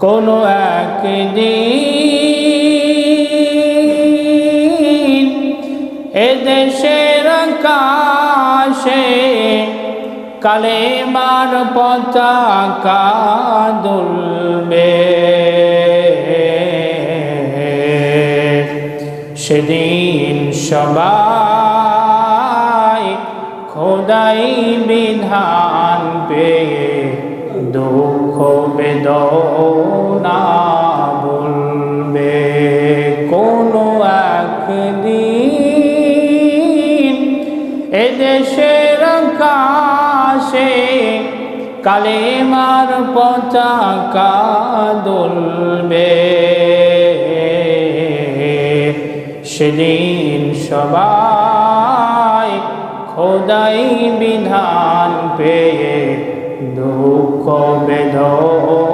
কোনো একদিন এদেশের আকাশে কালেমার পতাকা দুলবে। সেদিন সবাই খোদাই পেয়ে দুঃখ বেদনা বলবে কোনো একদিন। এদেশের আকাশে কালেমার পতাকা দুলবে সেদিন সবাই খোদাই বিধান পেয়ে দুঃখ বেদনা